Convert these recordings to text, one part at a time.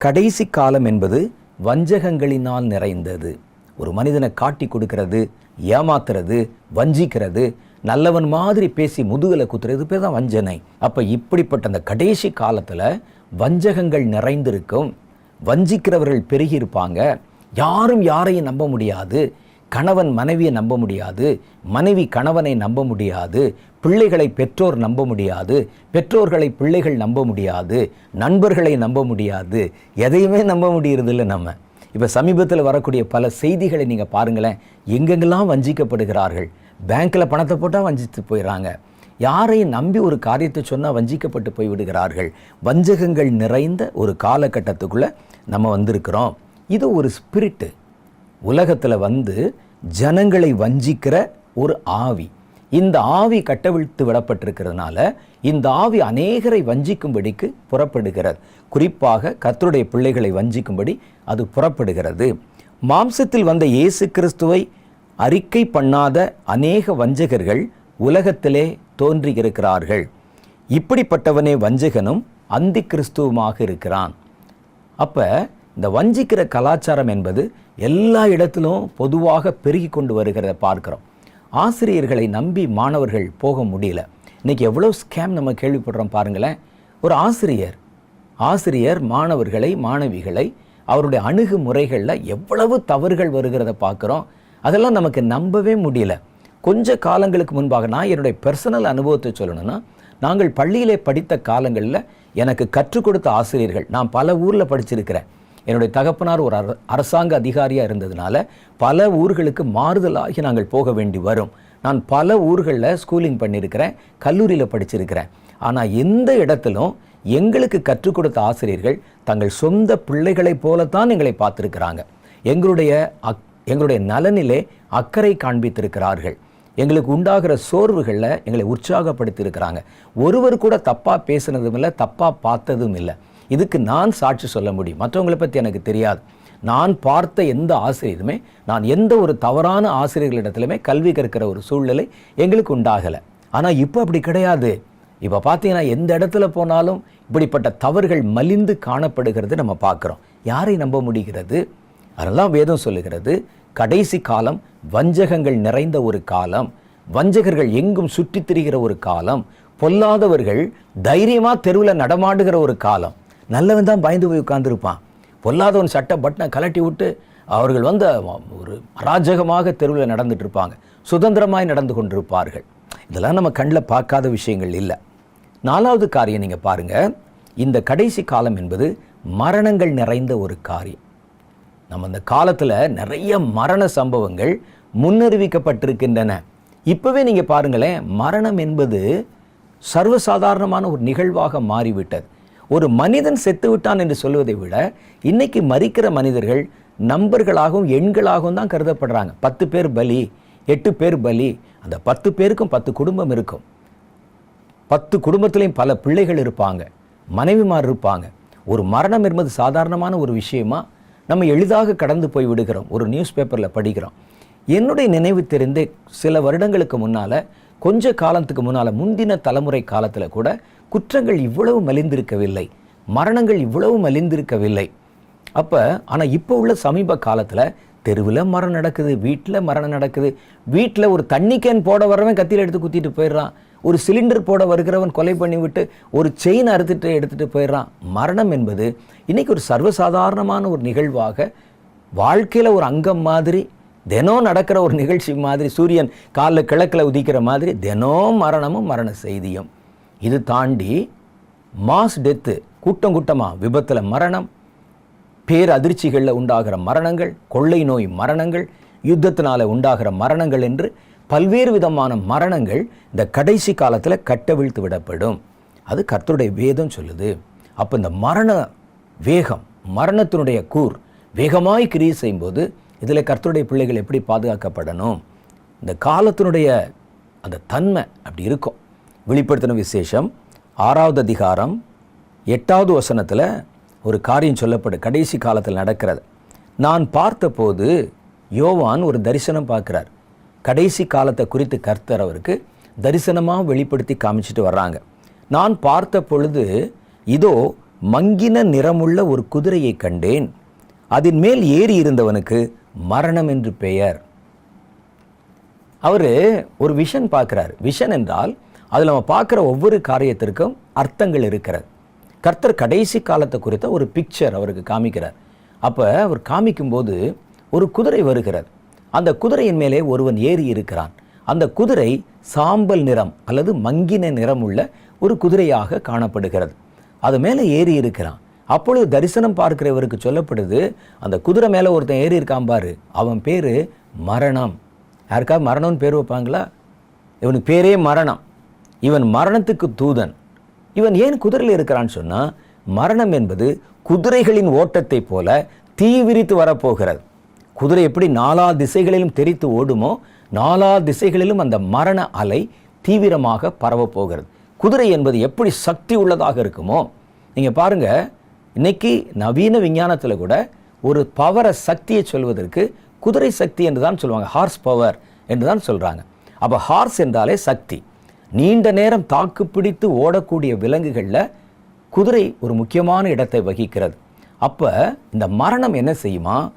கடைசி காலம் என்பது வஞ்சகங்களினால் நிறைந்தது. ஒரு மனிதனை காட்டி கொடுக்கிறது ஏமாத்துறது வஞ்சிக்கிறது நல்லவன் மாதிரி பேசி முதுகில் குத்துறது பேர் தான் வஞ்சனை. அப்போ இப்படிப்பட்ட அந்த கடைசி காலத்தில் வஞ்சகங்கள் நிறைந்திருக்கும் வஞ்சிக்கிறவர்கள் பெருகி இருப்பாங்க யாரும் யாரையும் நம்ப முடியாது கணவன் மனைவியை நம்ப முடியாது மனைவி கணவனை நம்ப முடியாது பிள்ளைகளை பெற்றோர் நம்ப முடியாது. பெற்றோர்களை பிள்ளைகள் நம்ப முடியாது. நண்பர்களை நம்ப முடியாது. எதையுமே நம்ப முடியறதில்ல நம்ம. இப்போ சமீபத்தில் வரக்கூடிய பல செய்திகளை நீங்கள் பாருங்களேன். எங்கெங்கெல்லாம் வஞ்சிக்கப்படுகிறார்கள். பேங்க்கில் பணத்தை போட்டால் வஞ்சித்து போயிடறாங்க யாரையும் நம்பி ஒரு காரியத்தை சொன்னால் வஞ்சிக்கப்பட்டு போய் விடுகிறார்கள்? வஞ்சகங்கள் நிறைந்த ஒரு காலகட்டத்துக்குள்ளே நம்ம வந்திருக்கிறோம். இது ஒரு ஸ்பிரிட்டு உலகத்தில் வந்து ஜனங்களை வஞ்சிக்கிற ஒரு ஆவி. இந்த ஆவி கட்டவிழ்த்து விடப்பட்டிருக்கிறதுனால இந்த ஆவி அநேகரை வஞ்சிக்கும்படிக்கு புறப்படுகிறது. குறிப்பாக கத்தருடைய பிள்ளைகளை வஞ்சிக்கும்படி அது புறப்படுகிறது. மாம்சத்தில் வந்த இயேசு கிறிஸ்துவை அறிக்கை பண்ணாத அநேக வஞ்சகர்கள் உலகத்திலே தோன்றியிருக்கிறார்கள். இப்படிப்பட்டவனே வஞ்சகனும் அந்தி கிறிஸ்துவுமாக இருக்கிறான். அப்போ இந்த வஞ்சிக்கிற கலாச்சாரம் என்பது எல்லா இடத்திலும் பொதுவாக பெருகி கொண்டு வருகிறத பார்க்குறோம். ஆசிரியர்களை நம்பி மாணவர்கள் போக முடியல. இன்றைக்கி எவ்வளோ ஸ்கேம் நம்ம கேள்விப்படுறோம் பாருங்களேன். ஒரு ஆசிரியர் ஆசிரியர் மாணவர்களை மாணவிகளை அவருடைய அணுகுமுறைகளில் எவ்வளவு தவறுகள் வருகிறத பார்க்குறோம். அதெல்லாம் நமக்கு நம்பவே முடியல. கொஞ்ச காலங்களுக்கு முன்பாக நான் என்னுடைய பர்சனல் அனுபவத்தை சொல்லணும்னா நாங்கள் பள்ளியிலே படித்த காலங்களில் எனக்கு கற்றுக் கொடுத்த ஆசிரியர்கள் நான் பல ஊரில் படிச்சிருக்கிறேன். என்னுடைய தகப்பனார் ஒரு அர- அரசாங்க அதிகாரியாக இருந்ததுனால பல ஊர்களுக்கு மாறுதலாகி நாங்கள் போக வேண்டி வரும். நான் பல ஊர்களில் ஸ்கூலிங் பண்ணியிருக்கிறேன் கல்லூரியில் படிச்சிருக்கிறேன். ஆனால் எந்த இடத்திலும் எங்களுக்கு கற்றுக் கொடுத்த ஆசிரியர்கள் தங்கள் சொந்த பிள்ளைகளைப் போலத்தான் எங்களை பார்த்துருக்கிறாங்க. எங்களுடைய அக் எங்களுடைய நலனிலே அக்கறை காண்பித்திருக்கிறார்கள். எங்களுக்கு உண்டாகிற சோர்வுகளில் எங்களை உற்சாகப்படுத்தியிருக்கிறாங்க. ஒருவர் கூட தப்பாக பேசினதும் இல்லை தப்பாக பார்த்ததும் இல்லை. இதுக்கு நான் சாட்சி சொல்ல முடியும். மற்றவங்களை பற்றி எனக்கு தெரியாது. நான் பார்த்த எந்த ஆசிரியருமே நான் எந்த ஒரு தவறான ஆசிரியர்களிடத்திலுமே கல்வி கற்கிற ஒரு சூழ்நிலை எங்களுக்கு உண்டாகலை. ஆனால் இப்போ அப்படி கிடையாது. இப்போ பார்த்தீங்கன்னா எந்த இடத்துல போனாலும் இப்படிப்பட்ட தவறுகள் மலிந்து காணப்படுகிறது நம்ம பார்க்குறோம் யாரை நம்ப முடிகிறது? அதெல்லாம் வேதம் சொல்லுகிறது. கடைசி காலம் வஞ்சகங்கள் நிறைந்த ஒரு காலம் வஞ்சகர்கள் எங்கும் சுற்றித் திரிகிற ஒரு காலம் பொல்லாதவர்கள் தைரியமாக தெருவில் நடமாடுகிற ஒரு காலம். நல்லவன் தான் பயந்து போய் உட்காந்துருப்பான் பொல்லாதவன் சட்டை பட்டனை கலட்டி விட்டு அவர்கள் வந்த ஒரு அராஜகமாக தெருவில் நடந்துட்டு இருப்பாங்க சுதந்திரமாய் நடந்து கொண்டிருப்பார்கள். இதெல்லாம் நம்ம கண்ணில் பார்க்காத விஷயங்கள் இல்லை. நாலாவது காரியம் நீங்கள் பாருங்கள் இந்த கடைசி காலம் என்பது மரணங்கள் நிறைந்த ஒரு காரியம். நம்ம இந்த காலத்தில் நிறைய மரண சம்பவங்கள் முன்னறிவிக்கப்பட்டிருக்கின்றன. இப்போவே நீங்கள் பாருங்களேன் மரணம் என்பது சர்வசாதாரணமான ஒரு நிகழ்வாக மாறிவிட்டது. ஒரு மனிதன் செத்துவிட்டான் என்று சொல்வதை விட இன்னைக்கு மறிக்கிற மனிதர்கள் நம்பர்களாகவும் எண்களாகவும் தான் கருதப்படுறாங்க. பத்து பேர் பலி எட்டு பேர் பலி அந்த பத்து பேருக்கும் பத்து குடும்பம் இருக்கும். பத்து குடும்பத்திலையும் பல பிள்ளைகள் இருப்பாங்க மனைவிமார் இருப்பாங்க. ஒரு மரணம் என்பது சாதாரணமான ஒரு விஷயமா நம்ம எளிதாக கடந்து போய் விடுகிறோம். ஒரு நியூஸ் பேப்பரில் படிக்கிறோம். என்னுடைய நினைவு தெரிந்தே சில வருடங்களுக்கு முன்னால் கொஞ்ச காலத்துக்கு முன்னால் முந்தின தலைமுறை காலத்தில் கூட குற்றங்கள் இவ்வளவு மலிந்திருக்கவில்லை. மரணங்கள் இவ்வளவு மலிந்திருக்கவில்லை. அப்போ ஆனால் இப்போ உள்ள சமீப காலத்தில் தெருவில் மரணம் நடக்குது வீட்டில் மரணம் நடக்குது. வீட்டில் ஒரு தண்ணி கேன் போட வரவன் கத்தியில் எடுத்து குத்திட்டு போயிடுறான். ஒரு சிலிண்டர் போட வருகிறவன் கொலை பண்ணிவிட்டு ஒரு செயின் அறுத்துட்டு எடுத்துகிட்டு போயிடுறான். மரணம் என்பது இன்றைக்கி ஒரு சர்வசாதாரணமான ஒரு நிகழ்வாக வாழ்க்கையில் ஒரு அங்கம் மாதிரி தினம் நடக்கிற ஒரு நிகழ்ச்சி மாதிரி சூரியன் காலில் கிழக்கில் உதிக்கிற மாதிரி தினம் மரணமும் மரண செய்தியும். இது தாண்டி மாஸ் டெத்து கூட்டம் கூட்டமாக விபத்தில் மரணம் பேரதிர்ச்சிகளில் உண்டாகிற மரணங்கள் கொள்ளை நோய் மரணங்கள் யுத்தத்தினால உண்டாகிற மரணங்கள் என்று பல்வேறு விதமான மரணங்கள் இந்த கடைசி காலத்தில் கட்டவிழ்த்து விடப்படும். அது கர்த்தருடைய வேதம் சொல்லுது. அப்போ இந்த மரண வேகம் மரணத்தினுடைய கூர் வேகமாய் கிரியை செய்யும்போது இதில் கர்த்தருடைய பிள்ளைகள் எப்படி பாதுகாக்கப்படணும்? இந்த காலத்தினுடைய அந்த தன்மை அப்படி இருக்கும். வெளிப்படுத்தின விசேஷம் ஆறாவது அதிகாரம் எட்டாவது வசனத்தில் ஒரு காரியம் சொல்லப்படும் கடைசி காலத்தில் நடக்கிறது. நான் பார்த்தபோது யோவான் ஒரு தரிசனம் பார்க்குறார். கடைசி காலத்தை குறித்து கர்த்தர் அவருக்கு தரிசனமாக வெளிப்படுத்தி காமிச்சிட்டு வர்றாங்க. நான் பார்த்த பொழுது இதோ மங்கின நிறமுள்ள ஒரு குதிரையை கண்டேன். அதன் மேல் ஏறி இருந்தவனுக்கு மரணம் என்று பெயர். அவர் ஒரு விஷன் பார்க்குறார். விஷன் என்றால் அதில் நம்ம பார்க்குற ஒவ்வொரு காரியத்திற்கும் அர்த்தங்கள் இருக்கிறது. கர்த்தர் கடைசி காலத்தை குறித்த ஒரு பிக்சர் அவருக்கு காமிக்கிறார். அப்போ அவர் காமிக்கும்போது ஒரு குதிரை வருகிறது. அந்த குதிரையின் மேலே ஒருவன் ஏறி இருக்கிறான். அந்த குதிரை சாம்பல் நிறம் அல்லது மங்கின நிறம் உள்ள ஒரு குதிரையாக காணப்படுகிறது. அது மேலே ஏறி இருக்கிறான். அப்பொழுது தரிசனம் பார்க்கிறவருக்கு சொல்லப்படுது அந்த குதிரை மேலே ஒருத்தன் ஏறி இருக்கான் பாரு அவன் பேர் மரணம். யாருக்காவது மரணம்னு பேர் வைப்பாங்களா? இவனுக்கு பேரே மரணம். இவன் மரணத்துக்கு தூதன். இவன் ஏன் குதிரையில் இருக்கிறான்னு சொன்னால் மரணம் என்பது குதிரைகளின் ஓட்டத்தைப் போல தீவிரித்து வரப்போகிறது. குதிரை எப்படி நாலா திசைகளிலும் தெரித்து ஓடுமோ நாலா திசைகளிலும் அந்த மரண அலை தீவிரமாக பரவப் போகிறது. குதிரை என்பது எப்படி சக்தி உள்ளதாக இருக்குமோ நீங்கள் பாருங்க இன்னைக்கு நவீன விஞ்ஞானத்தில் கூட ஒரு பவரை சக்தியை சொல்வதற்கு குதிரை சக்தி என்று தான் சொல்லுவாங்க ஹார்ஸ் பவர் என்று தான் சொல்கிறாங்க அப்போ ஹார்ஸ் என்றாலே சக்தி. நீண்ட நேரம் தாக்கு பிடித்து ஓடக்கூடிய விலங்குகளில் குதிரை ஒரு முக்கியமான இடத்தை வகிக்கிறது. அப்போ இந்த மரணம் என்ன செய்யுமா?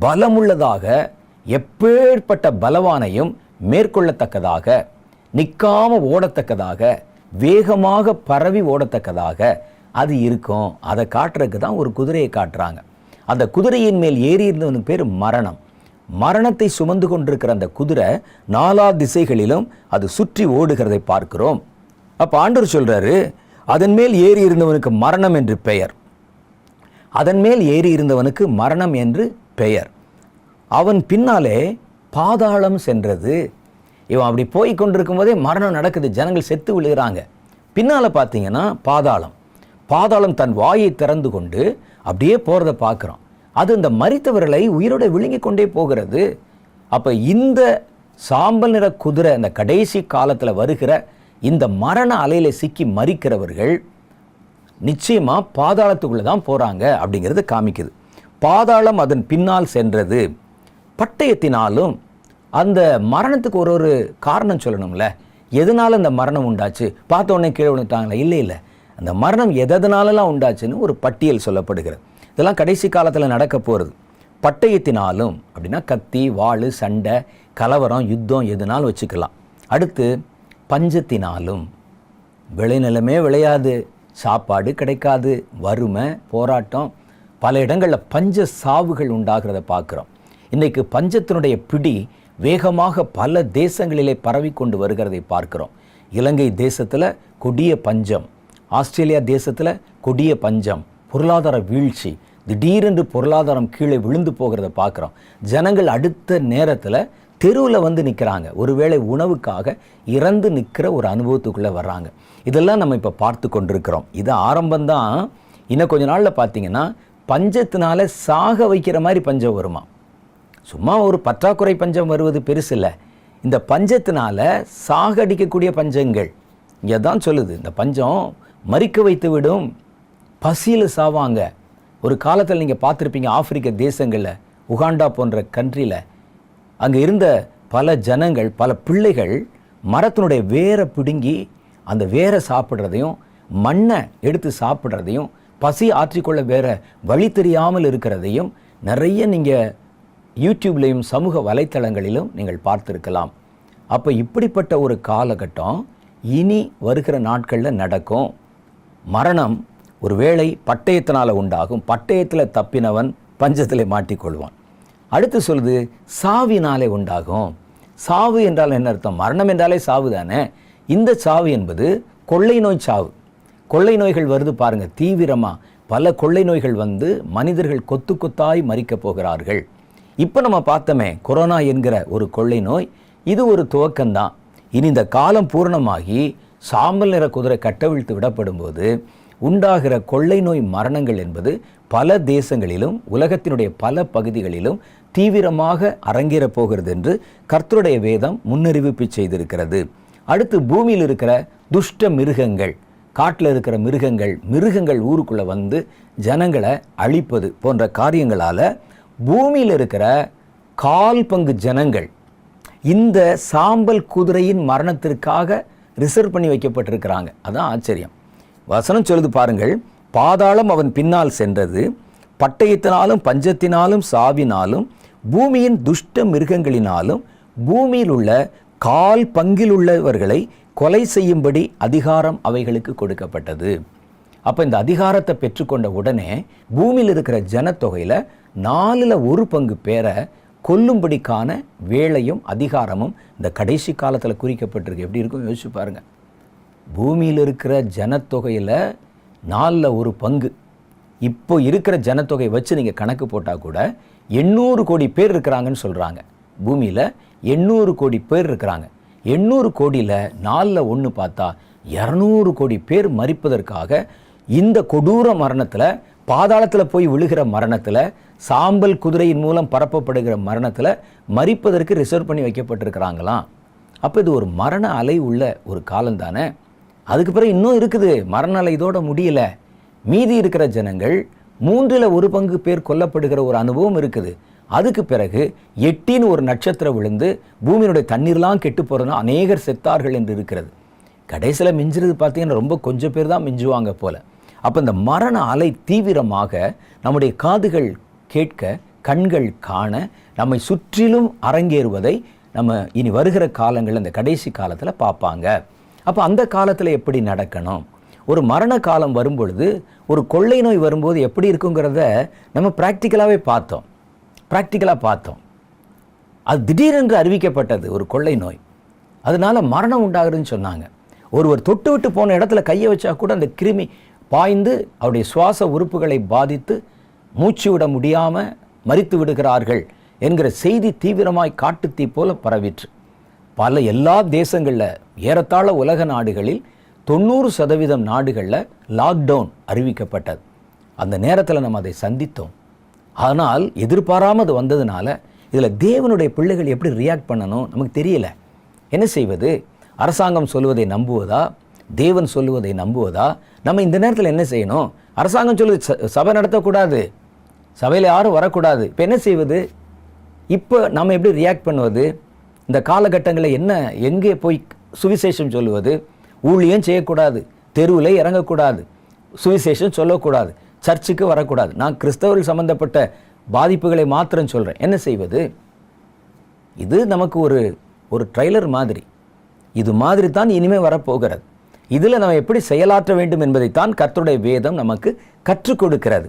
பலமுள்ளதாக எப்பேற்பட்ட பலவானையும் மேற்கொள்ளத்தக்கதாக நிற்காம ஓடத்தக்கதாக வேகமாக பரவி ஓடத்தக்கதாக அது இருக்கும். அதை காட்டுறதுக்கு தான் ஒரு குதிரையை காட்டுறாங்க. அந்த குதிரையின் மேல் ஏறி இருந்தவனுக்கு பேர் மரணம். மரணத்தை சுமந்து கொண்டிருக்கிற அந்த குதிரை நாலா திசைகளிலும் அது சுற்றி ஓடுகிறதை பார்க்கிறோம். அப்போ ஆண்டவர் சொல்கிறாரு அதன் மேல் ஏறி இருந்தவனுக்கு மரணம் என்று பெயர். அதன் மேல் ஏறி இருந்தவனுக்கு மரணம் என்று பெயர். அவன் பின்னாலே பாதாளம் சென்றது. இவன் அப்படி போய் கொண்டிருக்கும் போதே மரணம் நடக்குது. ஜனங்கள் செத்து விழுகிறாங்க. பின்னால் பார்த்தீங்கன்னா பாதாளம். பாதாளம் தன் வாயை திறந்து கொண்டு அப்படியே போகிறத பார்க்குறோம். அது இந்த மறித்தவர்களை உயிரோட விழுங்கி கொண்டே போகிறது. அப்போ இந்த சாம்பல் நிற குதிரை இந்த கடைசி காலத்தில் வருகிற இந்த மரண அலையில் சிக்கி மறிக்கிறவர்கள் நிச்சயமாக பாதாளத்துக்குள்ளே தான் போகிறாங்க அப்படிங்கிறது காமிக்குது. பாதாளம் அதன் பின்னால் சென்றது. பட்டயத்தினாலும் அந்த மரணத்துக்கு ஒரு ஒரு காரணம் சொல்லணும்ல. எதனால் இந்த மரணம் உண்டாச்சு? பார்த்த உடனே கீழே விழுந்துட்டாங்களா? இல்லை இல்லை. அந்த மரணம் எதனாலலாம் உண்டாச்சுன்னு ஒரு பட்டியல் சொல்லப்படுகிறது. இதெல்லாம் கடைசி காலத்தில் நடக்க போகிறது பட்டயத்தினாலும் அப்படின்னா கத்தி வாள் சண்டை கலவரம் யுத்தம் எதுனாலும் வச்சுக்கலாம். அடுத்து பஞ்சத்தினாலும் விளைநிலமே விளையாது சாப்பாடு கிடைக்காது வறுமை போராட்டம். பல இடங்களில் பஞ்ச சாவுகள் உண்டாகிறத பார்க்குறோம். இன்றைக்கு பஞ்சத்தினுடைய பிடி வேகமாக பல தேசங்களிலே பரவி கொண்டு வருகிறதை பார்க்கிறோம். இலங்கை தேசத்தில் கொடிய பஞ்சம் ஆஸ்திரேலியா தேசத்தில் கொடிய பஞ்சம். பொருளாதார வீழ்ச்சி திடீரென்று பொருளாதாரம் கீழே விழுந்து போகிறத பார்க்குறோம். ஜனங்கள் அடுத்த நேரத்தில் தெருவில் வந்து நிற்கிறாங்க ஒருவேளை உணவுக்காக இறந்து நிற்கிற ஒரு அனுபவத்துக்குள்ளே வர்றாங்க. இதெல்லாம் நம்ம இப்போ பார்த்து கொண்டிருக்கிறோம். இது ஆரம்பம்தான். இன்னும் கொஞ்ச நாளில் பார்த்தீங்கன்னா பஞ்சத்தினால சாக வைக்கிற மாதிரி பஞ்சம் வருமா? சும்மா ஒரு பற்றாக்குறை பஞ்சம் வருவது பெருசு இல்லை இந்த பஞ்சத்தினால சாகடிக்கக்கூடிய பஞ்சங்கள். இங்கே தான் சொல்லுது. இந்த பஞ்சம் மறிக்க வைத்து விடும் பசியில் சாவாங்க. ஒரு காலத்தில் நீங்கள் பார்த்துருப்பீங்க ஆப்பிரிக்க தேசங்களில் உகாண்டா போன்ற கண்ட்ரியில் அங்கே இருந்த பல ஜனங்கள் பல பிள்ளைகள் மரத்தினுடைய வேரை பிடுங்கி அந்த வேரை சாப்பிட்றதையும் மண்ணை எடுத்து சாப்பிட்றதையும் பசி ஆற்றிக்கொள்ள வேற வழி தெரியாமல் இருக்கிறதையும் நிறைய நீங்கள் யூடியூப்லேயும் சமூக வலைத்தளங்களிலும் நீங்கள் பார்த்துருக்கலாம். அப்போ இப்படிப்பட்ட ஒரு காலகட்டம் இனி வருகிற நாட்களில் நடக்கும். மரணம் ஒருவேளை பட்டயத்தினால் உண்டாகும். பட்டயத்தில் தப்பினவன் பஞ்சத்தில் மாட்டிக்கொள்வான். அடுத்து சொல்லுது சாவினாலே உண்டாகும். சாவு என்றால் என்ன அர்த்தம்? மரணம் என்றாலே சாவு தானே? இந்த சாவு என்பது கொள்ளை நோய் சாவு. கொள்ளை நோய்கள் வருது பாருங்கள் தீவிரமாக பல கொள்ளை நோய்கள் வந்து மனிதர்கள் கொத்து கொத்தாய் மறிக்கப் போகிறார்கள். இப்போ நம்ம பார்த்தோமே கொரோனா என்கிற ஒரு கொள்ளை நோய். இது ஒரு துவக்கம்தான். இனி இந்த காலம் பூரணமாகி சாம்பல் நிற குதிரை கட்டவிழ்த்து விடப்படும்போது உண்டாகிற கொள்ளை நோய் மரணங்கள் என்பது பல தேசங்களிலும் உலகத்தினுடைய பல பகுதிகளிலும் தீவிரமாக அரங்கேறப் போகிறது என்று கர்த்தருடைய வேதம் முன்னறிவிப்பு செய்திருக்கிறது. அடுத்து பூமியில் இருக்கிற துஷ்ட மிருகங்கள் காட்டில் இருக்கிற மிருகங்கள் மிருகங்கள் ஊருக்குள்ளே வந்து ஜனங்களை அழிப்பது போன்ற காரியங்களால் பூமியில் இருக்கிற கால் பங்கு ஜனங்கள் இந்த சாம்பல் குதிரையின் மரணத்திற்காக ரிசர்வ் பண்ணி வைக்கப்பட்டிருக்கிறாங்க. அதான் ஆச்சரியம். வசனம் சொல்லுது பாருங்கள். பாதாளம் அவன் பின்னால் சென்றது. பட்டயத்தினாலும் பஞ்சத்தினாலும் சாவினாலும் பூமியின் துஷ்ட மிருகங்களினாலும் பூமியில் உள்ள கால் பங்கில் உள்ளவர்களை கொலை செய்யும்படி அதிகாரம் அவைகளுக்கு கொடுக்கப்பட்டது. அப்போ இந்த அதிகாரத்தை பெற்றுக்கொண்ட உடனே பூமியில் இருக்கிற ஜனத்தொகையில் நாலில் ஒரு பங்கு பேரை கொல்லும்படிக்கான வேலையும் அதிகாரமும் இந்த கடைசி காலத்தில் குறிக்கப்பட்டிருக்கு. எப்படி இருக்கும் யோசிச்சு பாருங்கள் பூமியில் இருக்கிற ஜனத்தொகையில் நாலில் ஒரு பங்கு. இப்போ இருக்கிற ஜனத்தொகை வச்சு நீங்கள் கணக்கு போட்டால் கூட எண்ணூறு கோடி பேர் இருக்கிறாங்கன்னு சொல்கிறாங்க பூமியில் எண்ணூறு கோடி பேர் இருக்கிறாங்க. எண்ணூறு கோடியில் நாலில் ஒன்று பார்த்தா இரநூறு கோடி பேர் மறிப்பதற்காக இந்த கொடூர மரணத்தில் பாதாளத்தில் போய் விழுகிற மரணத்தில் சாம்பல் குதிரையின் மூலம் பரப்பப்படுகிற மரணத்தில் மறிப்பதற்கு ரிசர்வ் பண்ணி வைக்கப்பட்டிருக்கிறாங்களாம். அப்போ இது ஒரு மரண அலை உள்ள ஒரு காலம் தானே அதுக்கு பிறகு இன்னும் இருக்குது. மரண அலை இதோட முடியல. மீதி இருக்கிற ஜனங்கள் மூன்றில் ஒரு பங்கு பேர் கொல்லப்படுகிற ஒரு அனுபவம் இருக்குது. அதுக்கு பிறகு எட்டின்னு ஒரு நட்சத்திரம் விழுந்து பூமியினுடைய தண்ணீர்லாம் கெட்டு போகிறதுனா அநேகர் செத்தார்கள் என்று இருக்கிறது. கடைசியில் மிஞ்சுறது பார்த்தீங்கன்னா ரொம்ப கொஞ்சம் பேர் தான் மிஞ்சுவாங்க போல். அப்போ இந்த மரண அலை தீவிரமாக நம்முடைய காதுகள் கேட்க கண்கள் காண நம்மை சுற்றிலும் அரங்கேறுவதை நம்ம இனி வருகிற காலங்கள் இந்த கடைசி காலத்தில் பார்ப்பாங்க. அப்போ அந்த காலத்தில் எப்படி நடக்கணும்? ஒரு மரண காலம் வரும்பொழுது ஒரு கொள்ளை நோய் வரும்போது எப்படி இருக்குங்கிறத நம்ம ப்ராக்டிக்கலாகவே பார்த்தோம். ப்ராக்டிக்கலாக பார்த்தோம். அது திடீரென்று அறிவிக்கப்பட்டது ஒரு கொள்ளை நோய். அதனால் மரணம் உண்டாகுதுன்னு சொன்னாங்க. ஒருவர் தொட்டு விட்டு போன இடத்துல கையை வச்சா கூட அந்த கிருமி பாய்ந்து அவருடைய சுவாச உறுப்புகளை பாதித்து மூச்சு விட முடியாமல் மறித்து விடுகிறார்கள் என்கிற செய்தி தீவிரமாய் காட்டுத்தீ போல பரவிற்று. பல எல்லா தேசங்களில் ஏறத்தாழ உலக நாடுகளில் தொண்ணூறு சதவீதம் நாடுகளில் லாக்டவுன் அறிவிக்கப்பட்டது. அந்த நேரத்தில் நம்ம அதை சந்தித்தோம். ஆனால் எதிர்பாராமல் அது வந்ததுனால இதில் தேவனுடைய பிள்ளைகள் எப்படி ரியாக்ட் பண்ணணும் நமக்கு தெரியல. என்ன செய்வது? அரசாங்கம் சொல்வதை நம்புவதா? தேவன் சொல்லுவதை நம்புவதா? நம்ம இந்த நேரத்தில் என்ன செய்யணும்? அரசாங்கம் சொல்லுது ச- சபை நடத்தக்கூடாது. சபையில் யாரும் வரக்கூடாது. இப்போ என்ன செய்வது? இப்போ நம்ம எப்படி ரியாக்ட் பண்ணுவது? இந்த காலகட்டங்களில் என்ன எங்கே போய் சுவிசேஷம் சொல்லுவது? ஊழியம் செய்யக்கூடாது தெருவில் இறங்கக்கூடாது சுவிசேஷம் சொல்லக்கூடாது சர்ச்சுக்கு வரக்கூடாது. நான் கிறிஸ்தவர்கள் சம்பந்தப்பட்ட பாதிப்புகளை மாத்திரம் சொல்கிறேன் என்ன செய்வது? இது நமக்கு ஒரு ஒரு ட்ரைலர் மாதிரி. இது மாதிரி தான் இனிமேல் வரப்போகிறது. இதில் நம்ம எப்படி செயலாற்ற வேண்டும் என்பதைத்தான் கர்த்தருடைய வேதம் நமக்கு கற்றுக் கொடுக்கிறது.